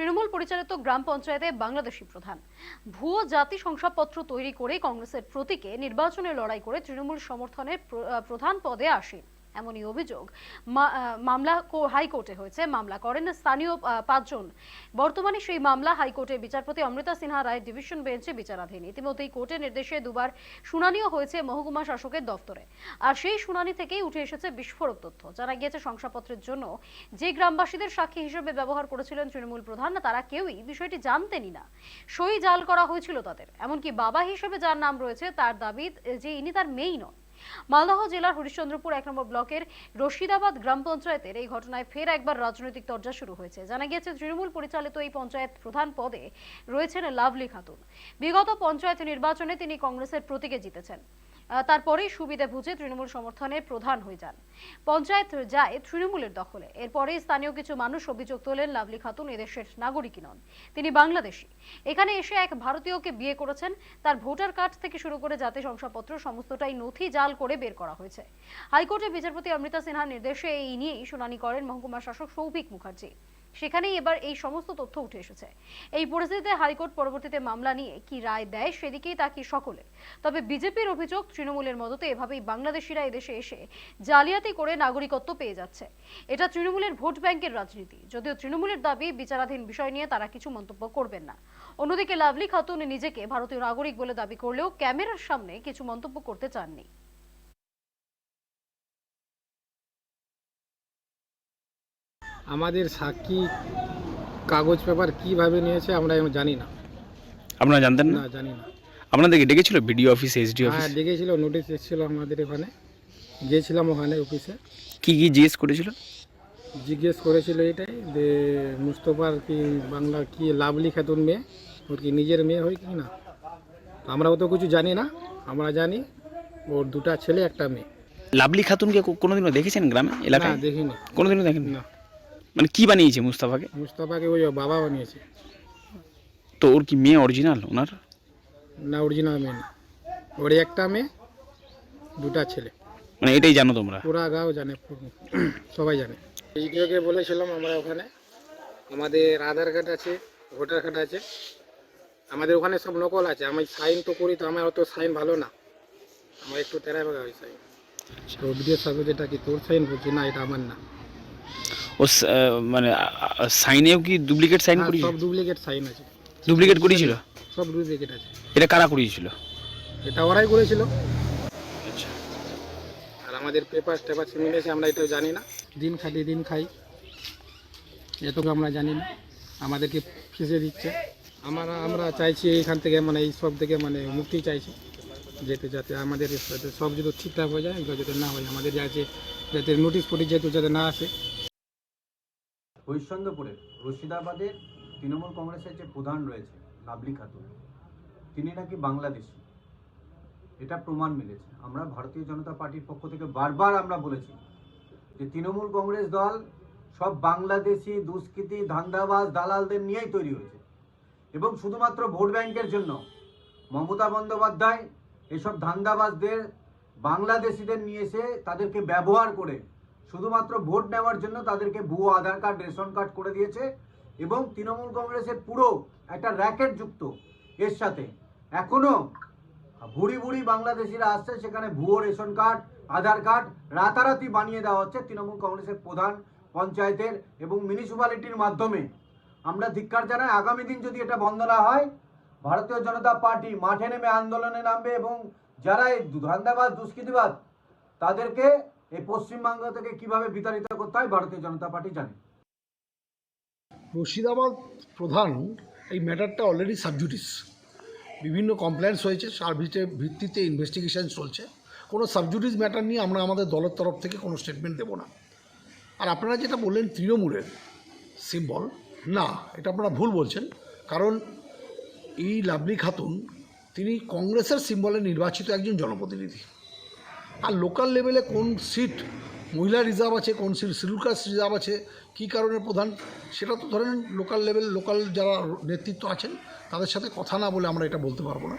তৃণমূল পরিচালিত গ্রাম পঞ্চায়েতে বাংলাদেশি প্রধান। ভুয়ো জাতি শংসাপত্র তৈরি করে কংগ্রেসের প্রতীকে নির্বাচনে লড়াই করে তৃণমূল সমর্থনের প্রধান পদে আসেন। এমনই অভিযোগ। মামলা হাইকোর্টে হয়েছে, মামলা করেন স্থানীয় পাঁচজন। বর্তমানে সেই মামলা হাইকোর্টের বিচারপতি অমৃতা সিনহা রায় ডিভিশন বেঞ্চে বিচারাধীন। ইতিমধ্যেই কোর্টের নির্দেশে দুবার শুনানিও হয়েছে মহকুমা শাসকের দফতরে আর সেই শুনানি থেকেই উঠে এসেছে বিস্ফোরক তথ্য। জানা গিয়েছে শংসাপত্রের জন্য যে গ্রামবাসীদের সাক্ষী হিসেবে ব্যবহার করেছিলেন তৃণমূল প্রধান, তারা কেউই বিষয়টি জানতেনই না। সই জাল করা হয়েছিল তাদের। এমনকি বাবা হিসেবে যার নাম রয়েছে, তার দাবি যে ইনি তার মেয়েই নন। মালদহ জেলার হরিশ্চন্দ্রপুর এক নম্বর ব্লকের রশিদাবাদ গ্রাম পঞ্চায়েতের এই ঘটনায় ফের একবার রাজনৈতিক তর্জা শুরু হয়েছে। জানা গিয়েছে, তৃণমূল পরিচালিত এই পঞ্চায়েত প্রধান পদে রয়েছেন লাভলি খাতুন। বিগত পঞ্চায়েত নির্বাচনে তিনি কংগ্রেসের প্রতীকে জিতেছেন। তারপরেই সুবিধা বুঝে তৃণমূল সমর্থনে প্রধান হয়ে যান। পঞ্চায়েত যায় তৃণমূলের দখলে। এরপরে স্থানীয় কিছু মানুষ অভিযোগ তোলেন, লাভলি খাতুন এদেশের নাগরিকই নন। তিনি বাংলাদেশি। এখানে এসে এক ভারতীয়কে বিয়ে করেছেন। তার ভোটার কার্ড থেকে শুরু করে জাতি শংসাপত্র সমস্তটাই নথি জাল করে বের করা হয়েছে। হাইকোর্টের বিচারপতি অমৃতা সিনহার নির্দেশে এই নিয়েই শুনানি করেন মহকুমা শাসক সৌভিক মুখার্জি। সেখানেই এবার এই সমস্ত তথ্য উঠে এসেছে। এই পরিস্থিতিতে হাইকোর্ট পরবর্তীতে মামলা নিয়ে কি রায় দেয় সেদিকেই তাকি সকলে। তবে বিজেপির অভিযোগ, তৃণমূলের মদতে এভাবেই বাংলাদেশিরা এদেশে এসে জালিয়াতি করে নাগরিকত্ব পেয়ে যাচ্ছে। এটা তৃণমূলের ভোট ব্যাংকের রাজনীতি। যদিও তৃণমূলের দাবি, বিচারাধীন বিষয় নিয়ে তারা কিছু মন্তব্য করবেন না। অন্যদিকে লাভলি খাতুন নিজেকে ভারতীয় নাগরিক বলে দাবি করলেও ক্যামেরার সামনে কিছু মন্তব্য করতে চাননি। আমাদের সাক্ষী কাগজ পেপার কীভাবে নিয়েছে আমরা এখন জানি না। আপনারা জানতেন না? না জানি না। আপনাদেরকে ডেকেছিল বিডিও অফিস এসডি অফিস? হ্যাঁ দেখেছিল নোটিশ এসেছিল আমাদের এখানে। গিয়েছিলাম ওখানে অফিসে। কি কি জিজ্ঞেস করেছিল? জিজ্ঞেস করেছিল এটাই যে মুস্তফার কি বাংলা কি লাভলি খাতুন মেয়ে? ওর কি নিজের মেয়ে হয় কি না? তো আমরাও তো কিছু জানি না। আমরা জানি ওর দুটা ছেলে একটা মেয়ে। লাভলি খাতুনকে কো- কোনোদিনও দেখেছেন গ্রামে না এলাকায়? দেখিনি। কোনোদিনও দেখেন না। মানে কি বানিয়েছে মুস্তাফাকে? মুস্তফাকে ওই বাবা বানিয়েছে। তো ওর কি মেয়ে অরিজিনাল ওনার? না অরিজিনাল মেয়ে না। ওর একটা মেয়ে দুটা ছেলে। মানে এটাই জানো তোমরা? পুরা গাঁও জানে সবাই জানে। এইটাকে বলেছিলাম আমরা ওখানে আমাদের আধার কার্ড আছে ভোটার কার্ড আছে আমাদের ওখানে সব নকল আছে। আমি সাইন তো করি তো আমার অত সাইন ভালো না। আমার একটু তেরা বেগা হয় সাইন তো সাহেব যেটা কি তোর সাইন বলছি? না এটা আমার না। ও মানে সাইনেও কি ডুপ্লিকেট সাইন হ্যাঁ, করিয়েছিল? সব ডুপ্লিকেট সাইন আছে। ডুপ্লিকেট করিয়েছিল? সব ডুপ্লিকেট আছে। এটা কারা করিয়েছিল? এটা ওরাই করেছিল। আচ্ছা। আর আমাদের পেপার টেপার মিলেছে আমরা এটাও জানি না। দিন খাটি দিন খাই। এটুকু আমরা জানি না। আমাদেরকে ফেসে দিচ্ছে। আমরা আমরা চাইছি এইখান থেকে মানে এই সব থেকে মানে মুক্তি চাইছি। যেতে যাতে আমাদের সব যদি ঠিকঠাক হয়ে যায় এগুলো যাতে না হয় আমাদের যাতে যাতে নোটিশ ফোটিশ যেহেতু যাতে না আসে হরিশ্চন্দ্রপুরের রশিদাবাদের তৃণমূল কংগ্রেসের যে প্রধান রয়েছে লাভলি খাতুন, তিনি নাকি বাংলাদেশি। এটা প্রমাণ মিলেছে। আমরা ভারতীয় জনতা পার্টির পক্ষ থেকে বারবার আমরা বলেছি যে তৃণমূল কংগ্রেস দল সব বাংলাদেশি, দুষ্কৃতী, ধান্দাবাজ, দালালদের নিয়েই তৈরি হয়েছে। এবং শুধুমাত্র ভোট ব্যাংকের জন্য মমতা বন্দ্যোপাধ্যায় এসব ধান্দাবাজদের বাংলাদেশিদের নিয়ে এসে তাদেরকে ব্যবহার করে শুধুমাত্র ভোট নেওয়ার জন্য তাদেরকে ভুয়ো আধার কার্ড, রেশন কার্ড করে দিয়েছে এবং তৃণমূল কংগ্রেসের পুরো একটা র্যাকেট যুক্ত এর সাথে। এখনও বুড়ি বুড়ি বাংলাদেশিরা আসছে, সেখানে ভুয়ো রেশন কার্ড, আধার কার্ড রাতারাতি বানিয়ে দেওয়া হচ্ছে তৃণমূল কংগ্রেসের প্রধান পঞ্চায়েতের এবং মিউনিসিপ্যালিটির মাধ্যমে। আমরা ধিক্কার জানাই, আগামী দিন যদি এটা বন্ধ না হয়, ভারতীয় জনতা পার্টি মাঠে নেমে আন্দোলনে নামবে এবং যারা এই ধান্দাবাজ দুষ্কৃতিবাদ তাদেরকে এই পশ্চিমবঙ্গ থেকে কীভাবে বিতাড়িত করতে হয়, ভারতীয় জনতা পার্টি জানে। মুর্শিদাবাদ প্রধান এই ম্যাটারটা অলরেডি সাবজুডিস বিভিন্ন কমপ্লেন্টস হয়েছে, তার ভিতরে ভিত্তিতে ইনভেস্টিগেশন চলছে। কোনো সাবজুডিস ম্যাটার নিয়ে আমরা আমাদের দলের তরফ থেকে কোনো স্টেটমেন্ট দেব না। আর আপনারা যেটা বললেন তৃণমূলের সিম্বল না, এটা আপনারা ভুল বলছেন। কারণ এই লাভলি খাতুন, তিনি কংগ্রেসের সিম্বলে নির্বাচিত একজন জনপ্রতিনিধি। আর লোকাল লেভেলে কোন সিট মহিলা রিজার্ভ আছে, কোন সিট শিডিউল কাস্ট রিজার্ভ আছে, কী কারণে প্রধান, সেটা তো ধরেন লোকাল লেভেল লোকাল যারা নেতৃত্ব আছেন, তাদের সাথে কথা না বলে আমরা এটা বলতে পারব না।